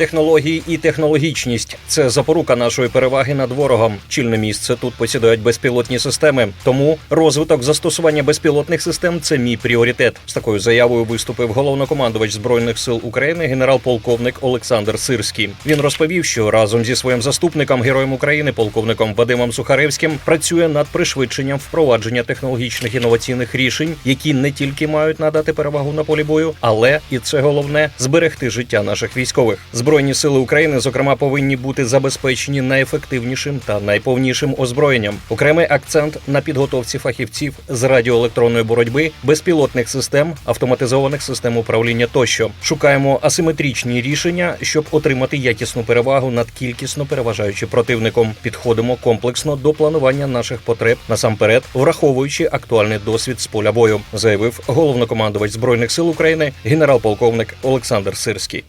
Технології і технологічність це запорука нашої переваги над ворогом. Чільне місце тут посідають безпілотні системи. Тому розвиток застосування безпілотних систем це мій пріоритет. З такою заявою виступив головнокомандувач збройних сил України генерал-полковник Олександр Сирський. Він розповів, що разом зі своїм заступником, героєм України, полковником Вадимом Сухаревським, працює над пришвидшенням впровадження технологічних інноваційних рішень, які не тільки мають надати перевагу на полі бою, але і це головне зберегти життя наших військових. Збройні сили України, зокрема, повинні бути забезпечені найефективнішим та найповнішим озброєнням. Окремий акцент на підготовці фахівців з радіоелектронної боротьби, безпілотних систем, автоматизованих систем управління тощо. Шукаємо асиметричні рішення, щоб отримати якісну перевагу над кількісно переважаючи противником. Підходимо комплексно до планування наших потреб насамперед, враховуючи актуальний досвід з поля бою, заявив головнокомандувач збройних сил України генерал-полковник Олександр Сирський.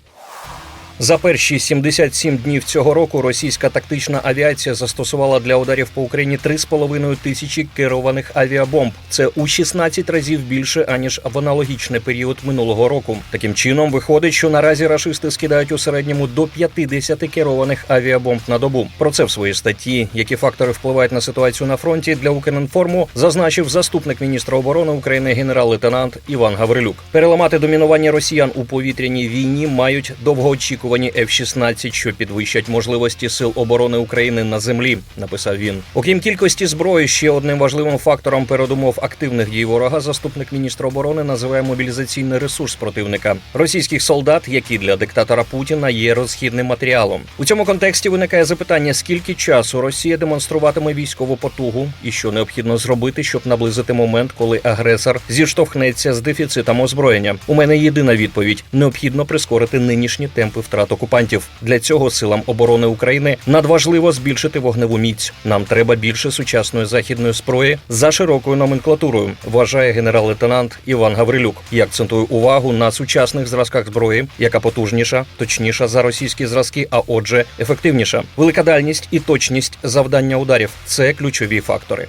За перші 77 днів цього року російська тактична авіація застосувала для ударів по Україні 3,5 тисячі керованих авіабомб. Це у 16 разів більше аніж в аналогічний період минулого року. Таким чином виходить, що наразі рашисти скидають у середньому до 50 керованих авіабомб на добу. Про це в своїй статті, які фактори впливають на ситуацію на фронті для Укрінформу, зазначив заступник міністра оборони України генерал-лейтенант Іван Гаврилюк. Переламати домінування росіян у повітряній війні мають довгоочікувані F-16, що підвищать можливості сил оборони України на землі. Написав він. Окрім кількості зброї, ще одним важливим фактором передумов активних дій ворога. Заступник міністра оборони називає мобілізаційний ресурс противника російських солдат, які для диктатора Путіна є розхідним матеріалом. У цьому контексті виникає запитання: скільки часу Росія демонструватиме військову потугу, і що необхідно зробити, щоб наблизити момент, коли агресор зіштовхнеться з дефіцитом озброєння. У мене єдина відповідь: необхідно прискорити нинішні темпи втрат окупантів. Для цього силам оборони України надважливо збільшити вогневу міць. Нам треба більше сучасної західної зброї за широкою номенклатурою. Вважає генерал-лейтенант Іван Гаврилюк і акцентує увагу на сучасних зразках зброї, яка потужніша, точніша за російські зразки, а отже, ефективніша. Велика дальність і точність завдання ударів це ключові фактори.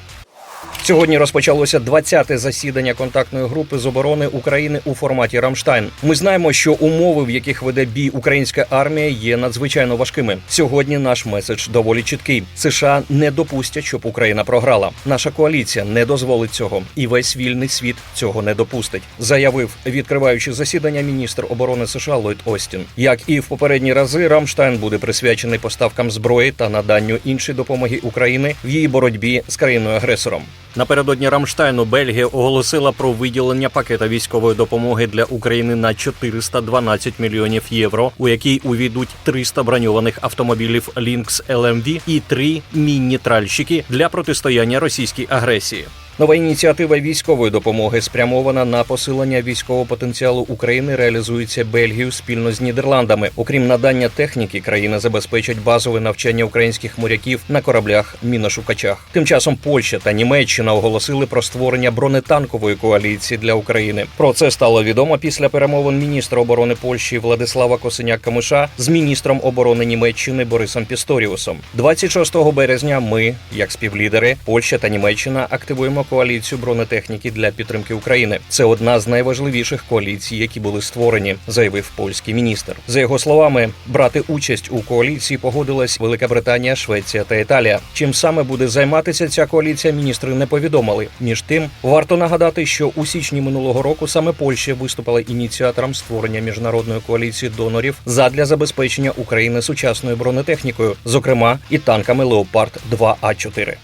Сьогодні розпочалося 20-те засідання контактної групи з оборони України у форматі Рамштайн. Ми знаємо, що умови, в яких веде бій українська армія, є надзвичайно важкими. Сьогодні наш меседж доволі чіткий: США не допустять, щоб Україна програла. Наша коаліція не дозволить цього, і весь вільний світ цього не допустить. Заявив, відкриваючи засідання міністр оборони США Ллойд Остін. Як і в попередні рази, Рамштайн буде присвячений поставкам зброї та наданню іншої допомоги України в її боротьбі з країною агресором. Напередодні Рамштайну Бельгія оголосила про виділення пакета військової допомоги для України на 412 мільйонів євро, у який увійдуть 300 броньованих автомобілів Lynx LMV і три міні-тральщики для протистояння російській агресії. Нова ініціатива військової допомоги спрямована на посилення військового потенціалу України. Реалізується Бельгією спільно з Нідерландами. Окрім надання техніки, країна забезпечить базове навчання українських моряків на кораблях міношукачах. Тим часом Польща та Німеччина оголосили про створення бронетанкової коаліції для України. Про це стало відомо після перемовин міністра оборони Польщі Владислава Косиняк Камиша з міністром оборони Німеччини Борисом Пісторіусом. 26 березня. Ми, як співлідери, Польща та Німеччина, активуємо коаліцію бронетехніки для підтримки України. Це одна з найважливіших коаліцій, які були створені, заявив польський міністр. За його словами, брати участь у коаліції погодилась Велика Британія, Швеція та Італія. Чим саме буде займатися ця коаліція, міністри не повідомили. Між тим, варто нагадати, що у січні минулого року саме Польща виступила ініціатором створення міжнародної коаліції донорів задля забезпечення України сучасною бронетехнікою, зокрема і танками Леопард 2 А 4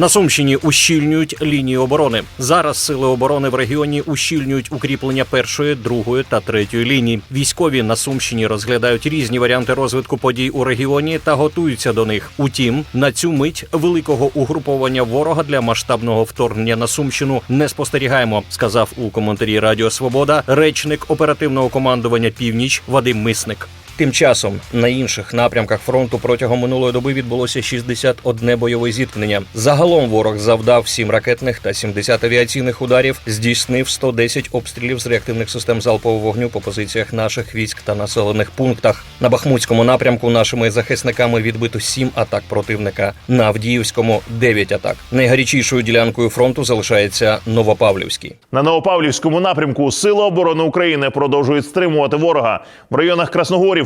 на Сумщині ущільнюють лінії оборони. Зараз сили оборони в регіоні ущільнюють укріплення першої, другої та третьої ліній. Військові на Сумщині розглядають різні варіанти розвитку подій у регіоні та готуються до них. Утім, на цю мить великого угруповання ворога для масштабного вторгнення на Сумщину не спостерігаємо, сказав у коментарі Радіо Свобода речник оперативного командування Північ Вадим Мисник. Тим часом на інших напрямках фронту протягом минулої доби відбулося 61 бойове зіткнення. Загалом ворог завдав 7 ракетних та 70 авіаційних ударів, здійснив 110 обстрілів з реактивних систем залпового вогню по позиціях наших військ та населених пунктах. На Бахмутському напрямку нашими захисниками відбито 7 атак противника. На Авдіївському 9 атак. Найгарячішою ділянкою фронту залишається Новопавлівський. На Новопавлівському напрямку Сили оборони України продовжують стримувати ворога в районах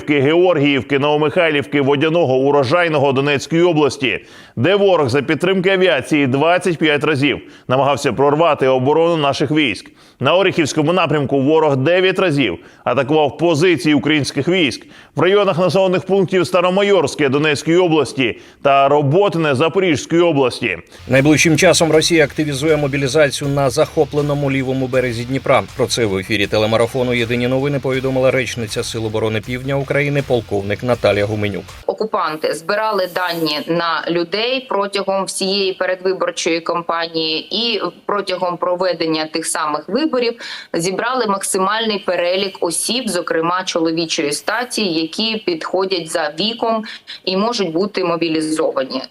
Красногорівки, Георгіївки, Новомихайлівки, Водяного, Урожайного Донецької області, де ворог за підтримки авіації 25 разів намагався прорвати оборону наших військ. На Оріхівському напрямку ворог 9 разів атакував позиції українських військ в районах населених пунктів Старомайорське Донецької області та Роботине Запорізької області. Найближчим часом Росія активізує мобілізацію на захопленому лівому березі Дніпра. Про це в ефірі телемарафону Єдині новини повідомила речниця Сил оборони Півдня України, полковник Наталія Гуменюк. окупанти збирали дані на людей протягом всієї передвиборчої кампанії і протягом проведення тих самих виборів зібрали максимальний перелік осіб, зокрема чоловічої статі, які підходять за віком і можуть бути мобілізовані.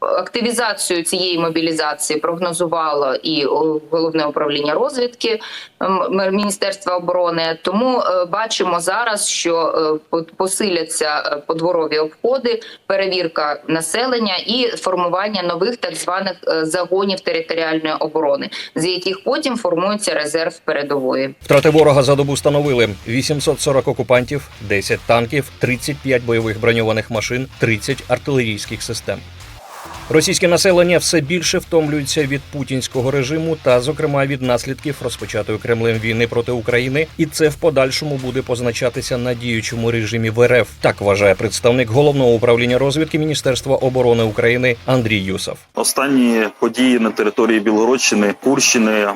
Активізацію цієї мобілізації прогнозувало і головне управління розвідки Міністерства оборони. Тому е, бачимо зараз, що е, посиляться е, подворові обходи, перевірка населення і формування нових так званих загонів територіальної оборони, з яких потім формується резерв передової. Втрати ворога за добу становили 840 окупантів, 10 танків, 35 бойових броньованих машин, 30 артилерійських систем. Російське населення все більше втомлюється від путінського режиму та, зокрема, від наслідків розпочатої Кремлем війни проти України, і це в подальшому буде позначатися на діючому режимі в РФ. Так вважає представник головного управління розвідки Міністерства оборони України Андрій Юсов. Останні події на території Білгородщини, Курщини,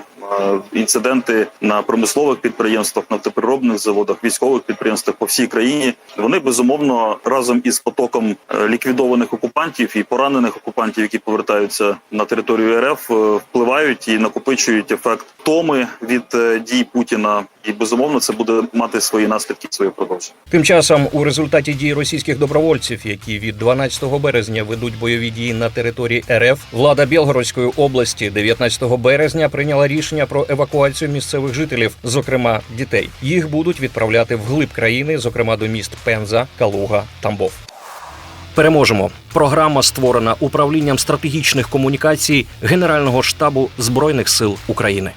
інциденти на промислових підприємствах, нафтопереробних заводах, військових підприємствах по всій країні. Вони безумовно разом із потоком е, ліквідованих окупантів і поранених окупантів, які повертаються на територію РФ, е, впливають і накопичують ефект втоми від е, дій Путіна. І безумовно це буде мати свої наслідки, своє продовження. Тим часом, у результаті дій російських добровольців, які від 12 березня ведуть бойові дії на території РФ, влада Білгородської області 19 березня прийняла рішення про евакуацію місцевих жителів, зокрема дітей. Їх будуть відправляти вглиб країни, зокрема до міст Пенза, Калуга, Тамбов. Переможемо. Програма створена управлінням стратегічних комунікацій Генерального штабу збройних сил України.